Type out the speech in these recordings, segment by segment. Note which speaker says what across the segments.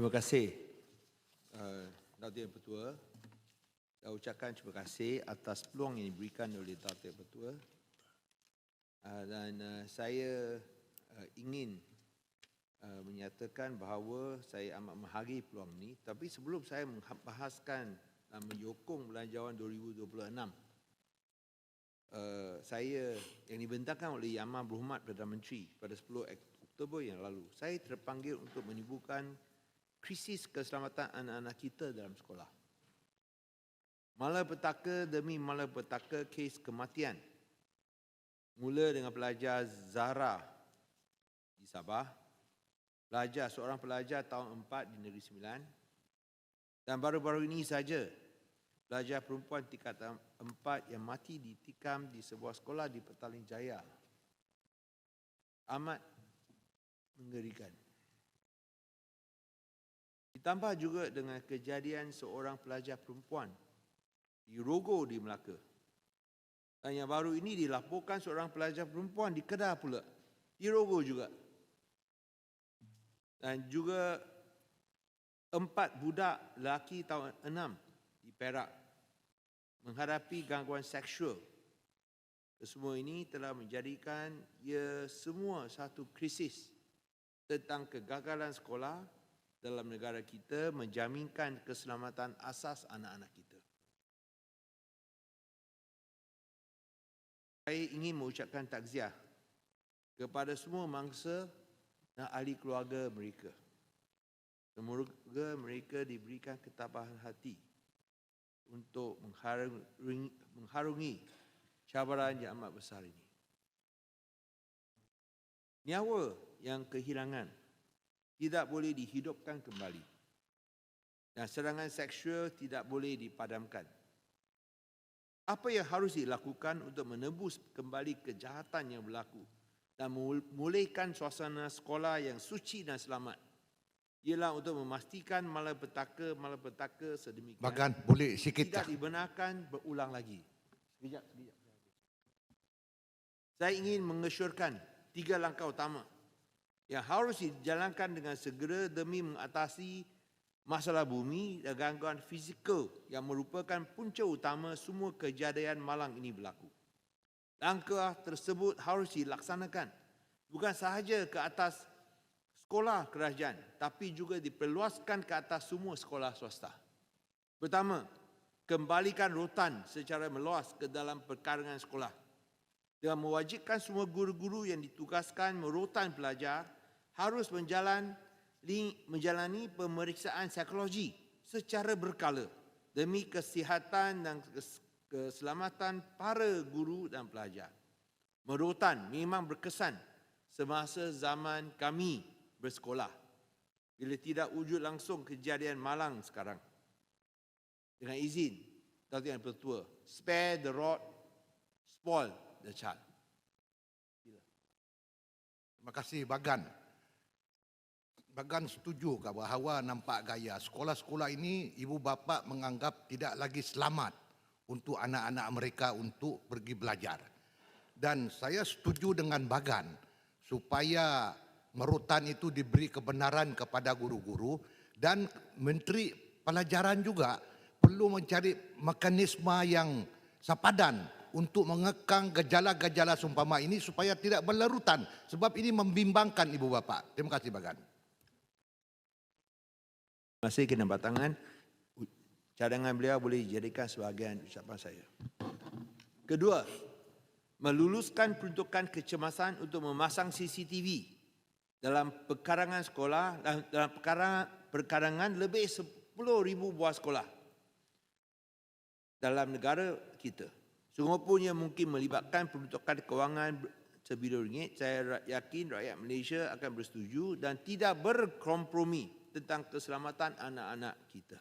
Speaker 1: Terima kasih uh, Yang Pertua. Saya ucapkan terima kasih atas peluang yang diberikan oleh Yang Pertua. Uh, dan uh, saya uh, ingin uh, menyatakan bahawa saya amat menghargai peluang ini. Tapi sebelum saya membahaskan dan menyokong belanjawan 2026, uh, saya yang dibentangkan oleh Yang Amat Berhormat Perdana Menteri pada 10 Oktober yang lalu, saya terpanggil untuk menimbulkan krisis keselamatan anak-anak kita dalam sekolah. Malapetaka demi malapetaka kes kematian. Mula dengan pelajar Zara di Sabah, pelajar seorang pelajar tahun 4 di Negeri Sembilan dan baru-baru ini saja pelajar perempuan tingkatan 4 yang mati ditikam di sebuah sekolah di Petaling Jaya. Amat mengerikan. Ditambah juga dengan kejadian seorang pelajar perempuan di Rogo di Melaka. Dan yang baru ini dilaporkan seorang pelajar perempuan di Kedah pula. Di Rogo juga. Dan juga empat budak lelaki tahun enam di Perak menghadapi gangguan seksual. Semua ini telah menjadikan ia semua satu krisis tentang kegagalan sekolah dalam negara kita menjaminkan keselamatan asas anak-anak kita. Saya ingin mengucapkan takziah kepada semua mangsa dan ahli keluarga mereka. Semoga mereka diberikan ketabahan hati untuk mengharungi, mengharungi cabaran yang amat besar ini. Nyawa yang kehilangan tidak boleh dihidupkan kembali. Dan serangan seksual tidak boleh dipadamkan. Apa yang harus dilakukan untuk menebus kembali kejahatan yang berlaku dan memulihkan suasana sekolah yang suci dan selamat ialah untuk memastikan malapetaka-malapetaka sedemikian
Speaker 2: Bagan boleh sikit
Speaker 1: tidak
Speaker 2: tak?
Speaker 1: dibenarkan berulang lagi. Sekejap, sekejap. Saya ingin mengesyorkan tiga langkah utama yang harus dijalankan dengan segera demi mengatasi masalah bumi dan gangguan fizikal yang merupakan punca utama semua kejadian malang ini berlaku. Langkah tersebut harus dilaksanakan bukan sahaja ke atas sekolah kerajaan tapi juga diperluaskan ke atas semua sekolah swasta. Pertama, kembalikan rotan secara meluas ke dalam perkarangan sekolah dengan mewajibkan semua guru-guru yang ditugaskan merotan pelajar harus menjalan, menjalani pemeriksaan psikologi secara berkala demi kesihatan dan keselamatan para guru dan pelajar. Merotan memang berkesan semasa zaman kami bersekolah bila tidak wujud langsung kejadian malang sekarang. Dengan izin, Datuk Yang Pertua, spare the rod, spoil the child.
Speaker 2: Terima kasih Bagan. Bagan setuju bahawa nampak gaya sekolah-sekolah ini ibu bapa menganggap tidak lagi selamat untuk anak-anak mereka untuk pergi belajar. Dan saya setuju dengan Bagan supaya merutan itu diberi kebenaran kepada guru-guru dan menteri pelajaran juga perlu mencari mekanisme yang sepadan untuk mengekang gejala-gejala sumpama ini supaya tidak berlarutan sebab ini membimbangkan ibu bapa. Terima kasih Bagan.
Speaker 1: Masih kena batangan, cadangan beliau boleh dijadikan sebahagian ucapan saya. Kedua, meluluskan peruntukan kecemasan untuk memasang CCTV dalam perkarangan sekolah dalam perkarangan, perkarangan lebih 10,000 buah sekolah dalam negara kita. Sungguh pun mungkin melibatkan peruntukan kewangan sebilion ringgit, saya yakin rakyat Malaysia akan bersetuju dan tidak berkompromi tentang keselamatan anak-anak kita.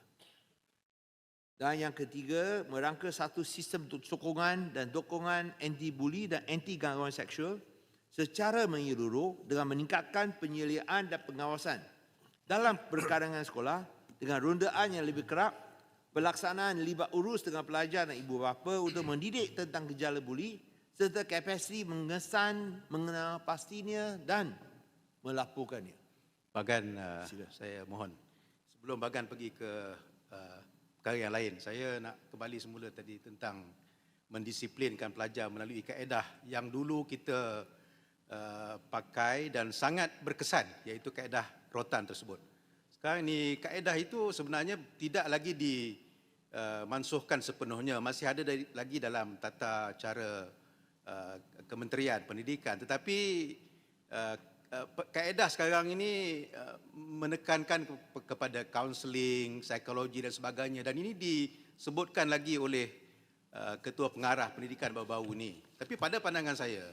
Speaker 1: Dan yang ketiga, merangka satu sistem sokongan dan dokongan anti-bully dan anti-gangguan seksual secara menyeluruh dengan meningkatkan penyeliaan dan pengawasan dalam perkarangan sekolah dengan rundaan yang lebih kerap, pelaksanaan libat urus dengan pelajar dan ibu bapa untuk mendidik tentang gejala buli serta kapasiti mengesan, mengenal pastinya dan melaporkannya.
Speaker 3: Bagan uh,
Speaker 1: Sila.
Speaker 3: saya mohon. sebelum Bagan pergi ke uh, perkara yang lain, saya nak kembali semula tadi tentang mendisiplinkan pelajar melalui kaedah yang dulu kita uh, pakai dan sangat berkesan iaitu kaedah rotan tersebut. Sekarang ni kaedah itu sebenarnya tidak lagi dimansuhkan sepenuhnya, masih ada dari, lagi dalam tata cara uh, Kementerian Pendidikan tetapi uh, uh, kaedah sekarang ini uh, menekankan ke- kepada kaunseling, psikologi dan sebagainya dan ini disebutkan lagi oleh uh, ketua pengarah pendidikan baru-baru ini. Tapi pada pandangan saya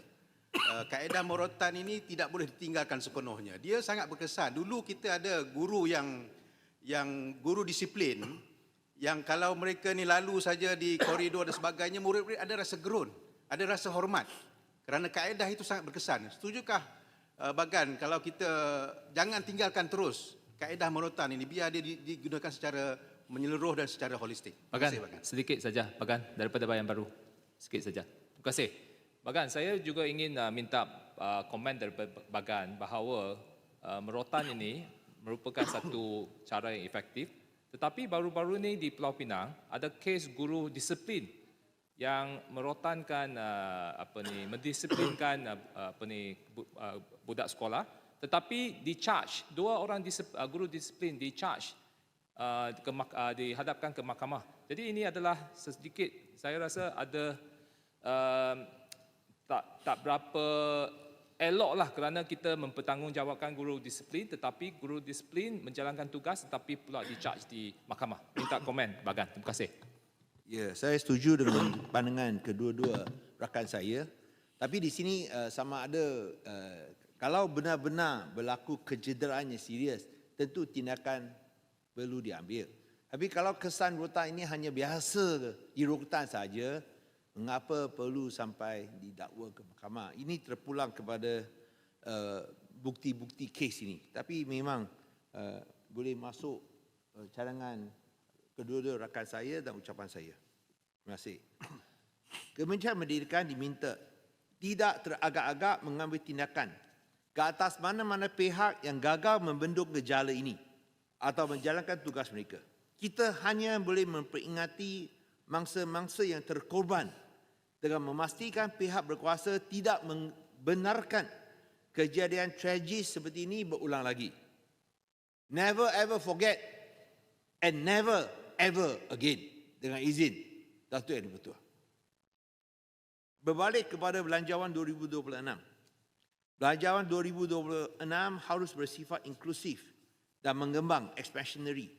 Speaker 3: kaedah morotan ini tidak boleh ditinggalkan sepenuhnya. Dia sangat berkesan. Dulu kita ada guru yang yang guru disiplin yang kalau mereka ni lalu saja di koridor dan sebagainya murid-murid ada rasa gerun, ada rasa hormat. Kerana kaedah itu sangat berkesan. Setujukah Bagan kalau kita jangan tinggalkan terus kaedah morotan ini biar dia di- digunakan secara menyeluruh dan secara holistik.
Speaker 4: Bagan,
Speaker 3: kasih, Bagan.
Speaker 4: sedikit saja Bagan daripada Bayan Baru. Sikit saja. Terima kasih. Bagan, saya juga ingin uh, minta uh, komen daripada Bagan bahawa uh, merotan ini merupakan satu cara yang efektif. Tetapi baru-baru ini di Pulau Pinang ada kes guru disiplin yang merotankan uh, apa ni mendisiplinkan uh, apa ni bu- uh, budak sekolah tetapi di charge dua orang disip, uh, guru disiplin di charge uh, ke, uh, dihadapkan ke mahkamah. Jadi ini adalah sedikit saya rasa ada um, tak tak berapa elok lah kerana kita mempertanggungjawabkan guru disiplin tetapi guru disiplin menjalankan tugas tetapi pula di charge di mahkamah. Minta komen Bagan. Terima kasih.
Speaker 1: Ya, saya setuju dengan pandangan kedua-dua rakan saya. Tapi di sini uh, sama ada uh, kalau benar-benar berlaku kecederaan yang serius, tentu tindakan perlu diambil. Tapi kalau kesan rotan ini hanya biasa di saja, mengapa perlu sampai didakwa ke mahkamah? Ini terpulang kepada uh, bukti-bukti kes ini. Tapi memang uh, boleh masuk uh, cadangan kedua-dua rakan saya dan ucapan saya. Terima kasih. Kementerian Pendidikan diminta tidak teragak-agak mengambil tindakan ke atas mana-mana pihak yang gagal membendung gejala ini atau menjalankan tugas mereka. Kita hanya boleh memperingati mangsa-mangsa yang terkorban dengan memastikan pihak berkuasa tidak membenarkan kejadian tragis seperti ini berulang lagi. Never ever forget and never ever again. Dengan izin Datuk Yang Dipertua. Berbalik kepada Belanjawan 2026. Belanjawan 2026 harus bersifat inklusif dan mengembang expansionary